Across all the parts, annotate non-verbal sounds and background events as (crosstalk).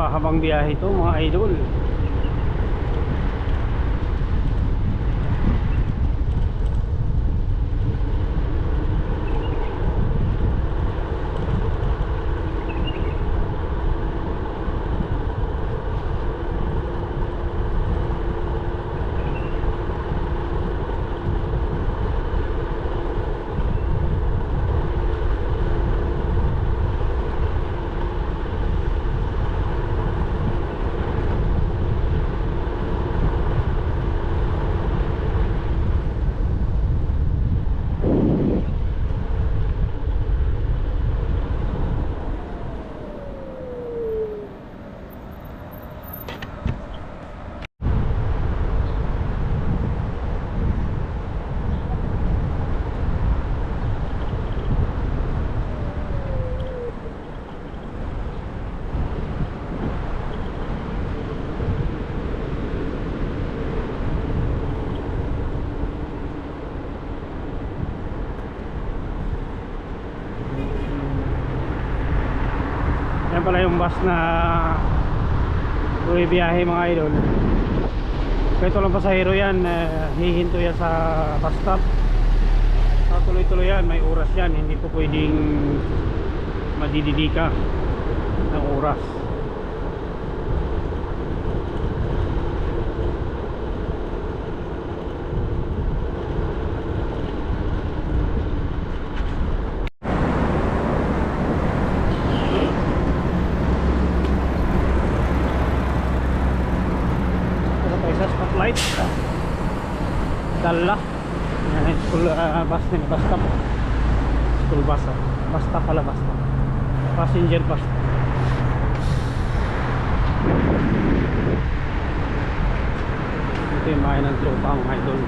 mahabang biyahe ito mga idol Yan pala yung bus na tuloy biyahe mga idol. Kahit walang pasahero yan, eh, hihinto yan sa bus stop. Sa tuloy-tuloy yan, may oras yan. Hindi po pwedeng madididika ng oras. Ito tayo sa spotlight. Dala. Yan, school din, bus stop. School bus. ah. Stop pala, stop. Passenger bus. Ito yung bahay ng tropa mga idol.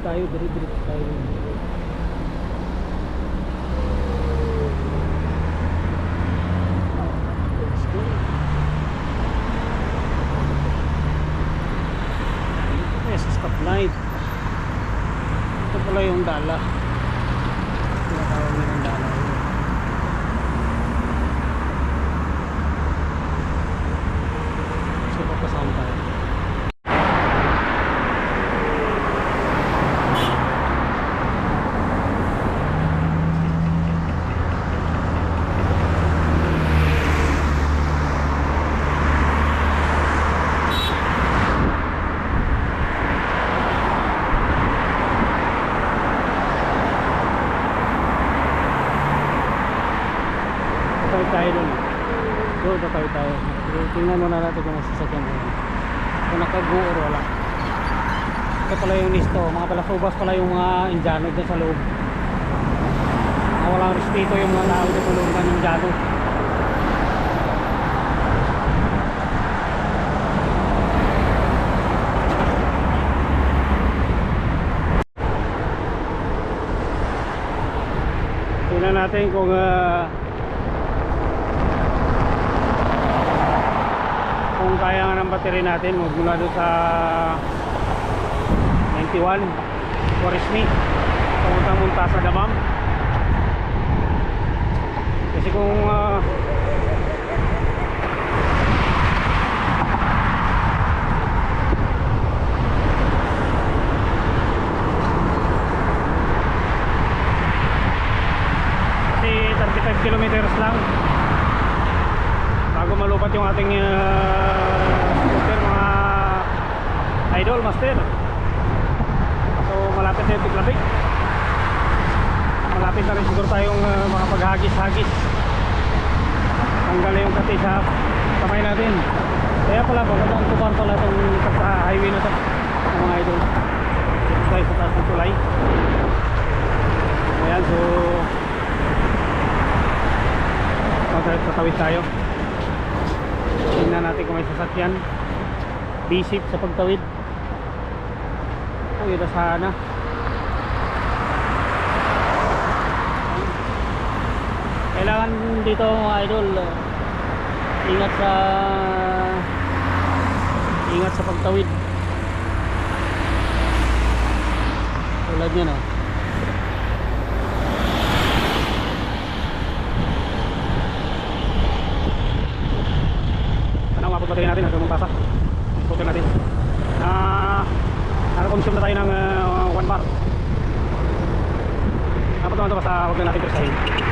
Tayo, dire-diretso tayo. Let's go. Yes, stoplight. Ito pala yung dala. Tinatawag nila ng dala. So, papasama tayo. Tatawid tayo dun. Doon tatawid tayo. Tingnan muna natin kung may sasakyan doon. Nakago or wala. Ito pala yung listo. Mga pala subas pala yung mga Indiano dyan sa loob. Mga walang respeto yung mga tao dyan sa loob ng Indiano. Tingnan natin kung ah, kung kaya nga ng battery natin. Magmula doon sa 91 Corisni pamuntang munta sa Damam. Kasi kung ah, kasi 35 kilometers lang bago malupat yung ating uh, scooter mga idol master so malapit na yung tiglapik malapit na rin siguro tayong uh, makapaghagis-hagis kati sa kamay natin. Kaya pala magandang tuban pala itong sa highway na to mga idol. Dito tayo sa taas ng tulay. Ayan so tatawid tayo. Tingnan natin kung may sasakyan. Bisip sa pagtawid. Uy na? Sana kailangan dito mga idol ingat sa ingat sa pagtawid Tulad yan oh. Ano nga pagpatuloy natin hanggang magpasa. Scooter natin. Na nakakonsume na tayo ng 1 bar. Dapat naman ito basta huwag na natin persahin.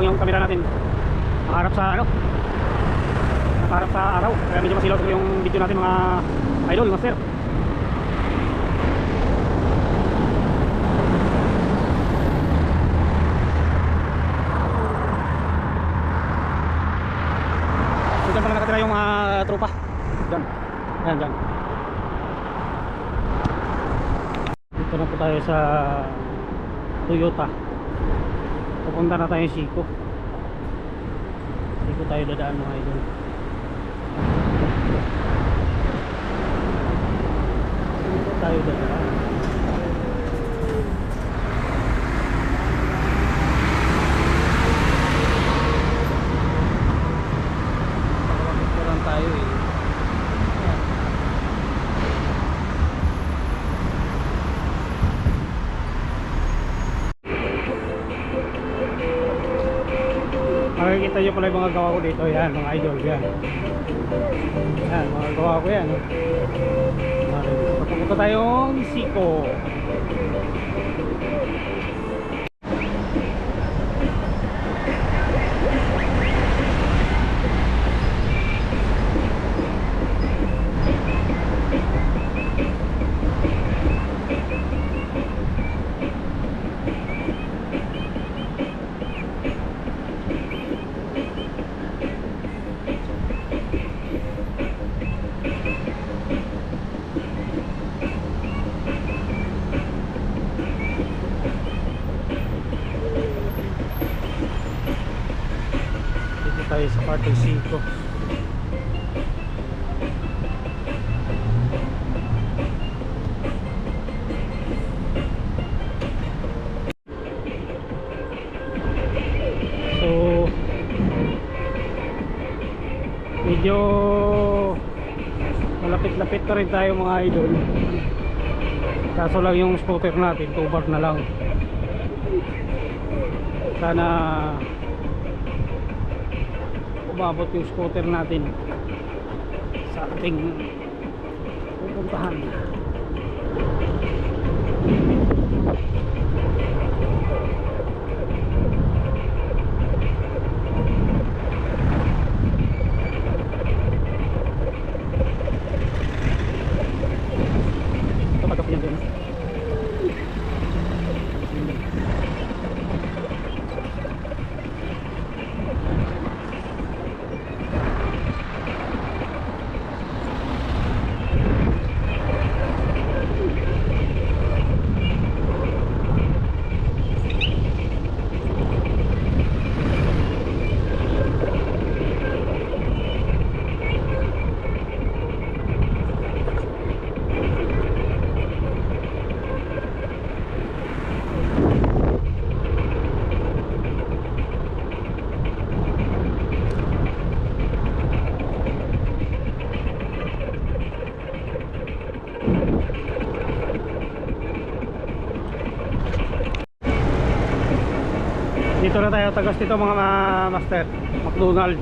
Lang yung camera natin. Nakaharap sa ano? Nakaharap sa araw. Kaya medyo masilaw yung video natin mga idol, master. So dyan pala nakatira yung mga tropa. Dyan. Yan, dyan. Dito na po tayo sa Toyota. Pupunta na tayo Siko. Siko tayo dadaan mga idol. Siko tayo dadaan. Tayo eh. Nyo pala yung mga gawa ko dito. Yan, mga idol. Yan. Yan, mga gawa ko yan. Papunta tayong Siko. 45 so medyo malapit-lapit na rin tayo mga idol. Kaso lang yung scooter natin 2 bar na lang. Sana umabot yung scooter natin sa ating pupuntahan. Ito pagkapin yan din. Dito na tayo tagas dito mga ma- master. McDonald.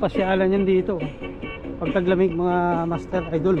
Pasyalan yan dito. Pag taglamig mga master idol.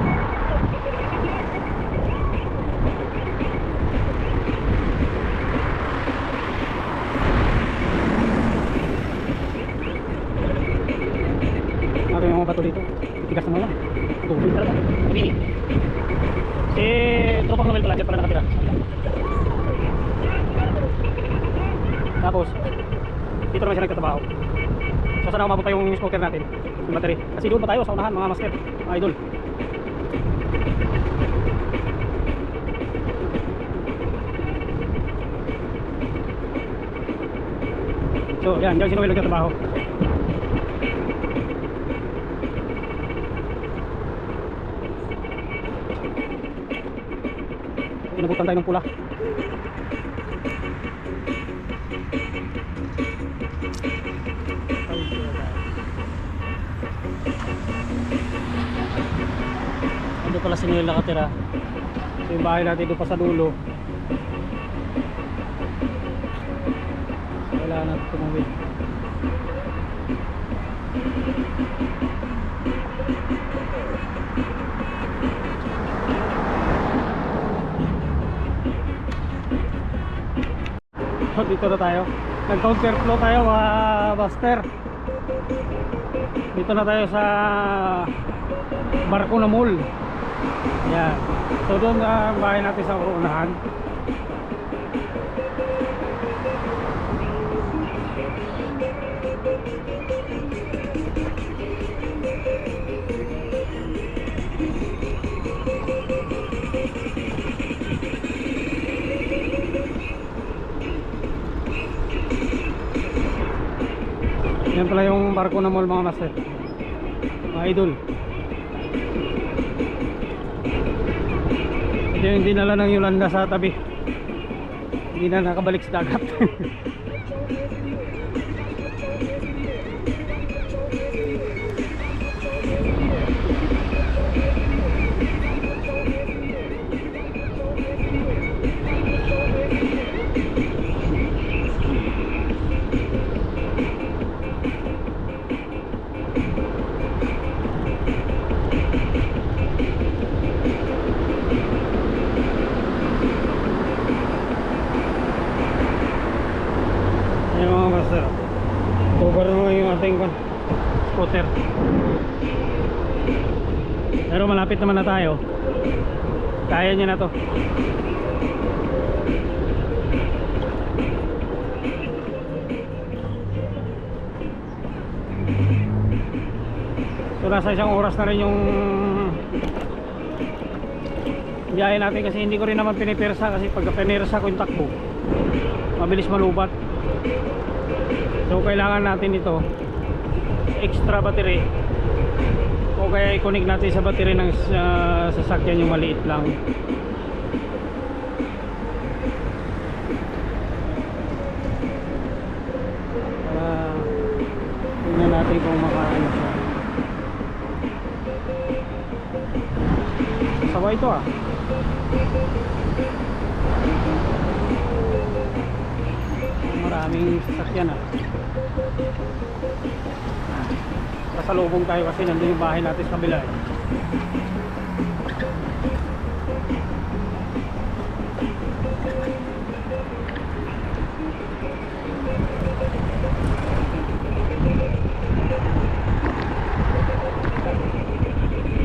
yung scooter natin, yung battery. Kasi doon pa tayo sa unahan mga master, mga idol. So yan, dyan si Noel nagtatrabaho. Inabutan tayo ng pula. Ando pala si Noel nakatira. So yung bahay natin doon pa sa dulo. Wala na tumawid. So, dito na tayo. Nag-counter flow tayo mga buster. Dito na tayo sa Barko na Mall. Yan. So doon ang bahay natin sa unahan. Yan pala yung barko na mall mga master. Mga idol. Ito yung dinala ng Yolanda sa tabi. Hindi na nakabalik sa dagat. (laughs) mga master. Cover naman yung ating kon scooter. Pero malapit naman na tayo. Kaya niya na to. So nasa isang oras na rin yung biyahe natin kasi hindi ko rin naman pinipersa kasi pagka pinirsa ko yung takbo mabilis malubat so kailangan natin ito. Extra battery. O kaya i-connect natin sa battery ng uh, sasakyan yung maliit lang. Para tingnan natin kung makaano siya. Sawa ito ah kasalubong tayo kasi nandun yung bahay natin sa kabila eh.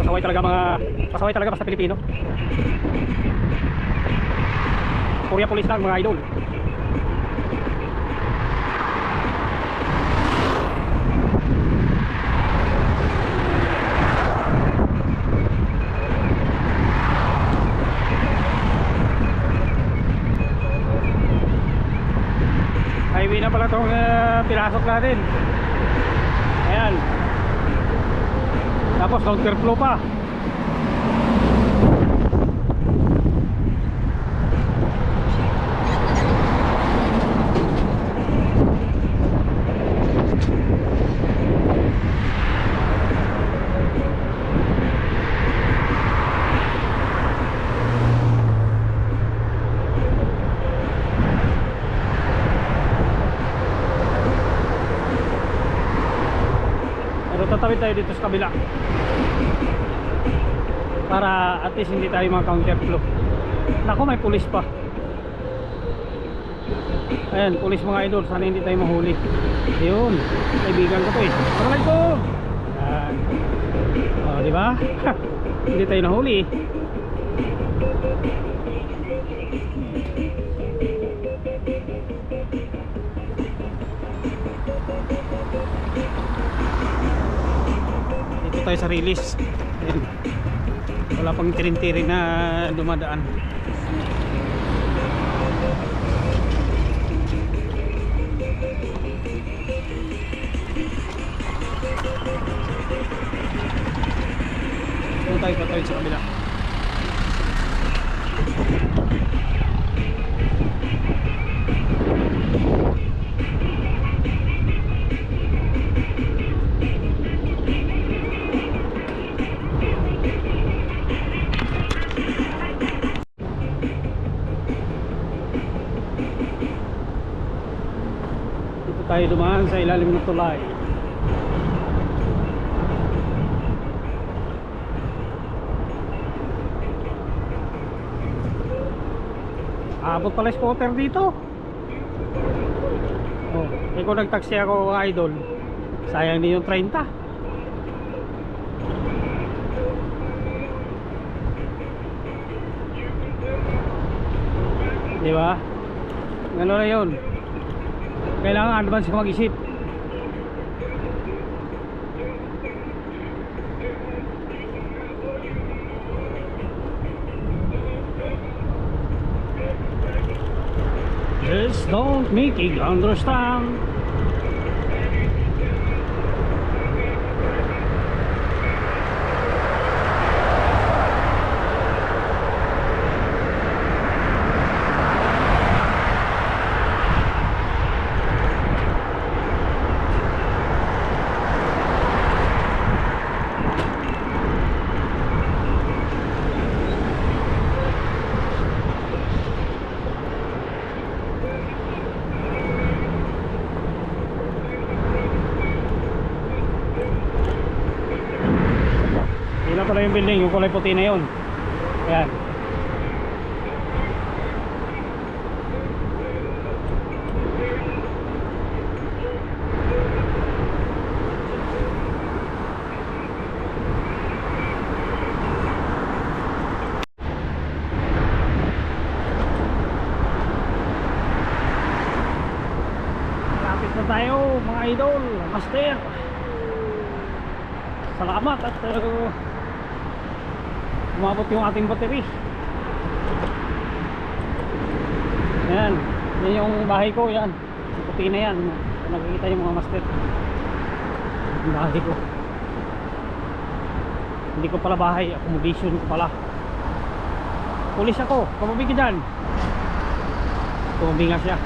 pasaway talaga mga pasaway talaga basta Pilipino Korea police lang mga idol highway na pala itong uh, pinasok natin. Ayan. Tapos counterflow pa Tatawid tayo dito sa kabila. Para at least hindi tayo mga counter flow. Nako may pulis pa. Ayan, pulis mga idol. Sana hindi tayo mahuli. Ayun, kaibigan ko to eh. Assalamualaikum. Yan. Yan. Oh, di ba? (laughs) Hindi tayo nahuli. Dito tayo sa release. Ayan. Wala pang tirin-tirin na dumadaan. Doon tayo pa tayo sa kabila. Tayo dumaan sa ilalim ng tulay. Abot pala scooter dito. Oh, eh kung nagtaksi ako idol, sayang din yung 30. Di ba? Ano na yun? Kailangan advance ka mag-isip. Just don't make it understand. Yung building, yung kulay puti na yun. Ayan. Lapit na tayo mga idol, master. Salamat at uh, umabot yung ating battery. Yan. Yan yung bahay ko. Yan. Puti na yan. Nakikita yung mga master. Yung bahay ko. Hindi ko pala bahay. Accommodation ko pala. Pulis ako. Kamabi ka dyan. Kamabi nga siya. (laughs)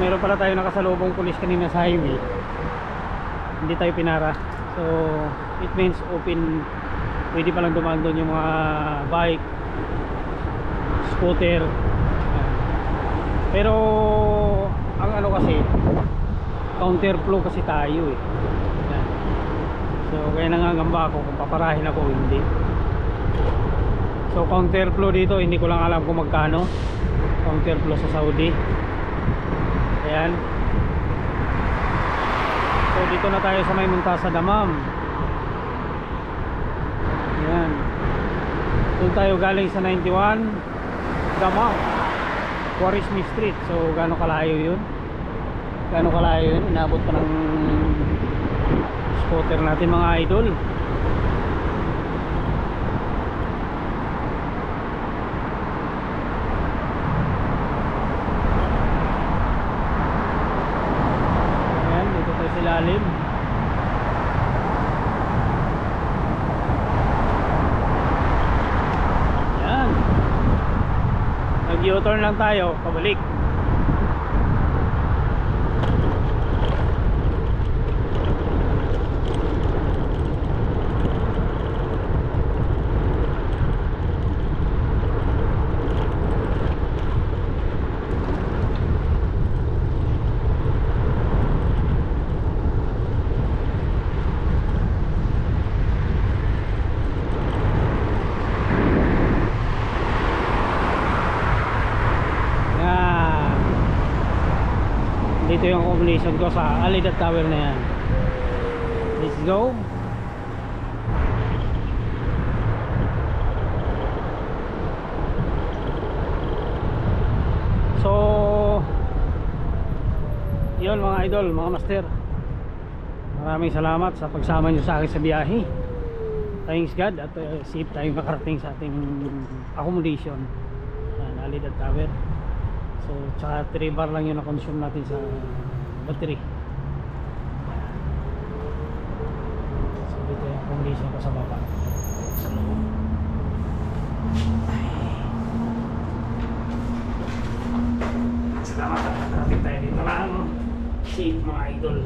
Meron pala tayo nakasalubong pulis kanina sa highway hindi tayo pinara so it means open pwede palang dumaan doon yung mga bike scooter. Pero ang ano kasi counter flow kasi tayo eh. So kaya nangangamba ako kung paparahin ako hindi. So counter flow dito hindi ko lang alam kung magkano. Counter flow sa Saudi. Ayan So dito na tayo sa may Muntasa Damam. Yan. Doon tayo galing sa 91 Damam. Quarismi Street. So gaano kalayo 'yun? Gaano kalayo 'yun? Inabot pa ng scooter natin mga idol. Ayan, dito tayo sa ilalim. Ayan. Nag-U-turn lang tayo, pabalik. Yan. Dito yung accommodation ko sa Alida Tower na yan. Let's go. So yun mga idol mga master. Maraming salamat sa pagsama nyo sa akin sa biyahe. Thanks God at uh, safe tayong makarating sa ating accommodation. Alida Tower so tsaka 3 bar lang yung na-consume natin sa battery so dito yung accommodation ko sa baba sa loob Salamat at nakarating tayo dito lang. Safe mga idol.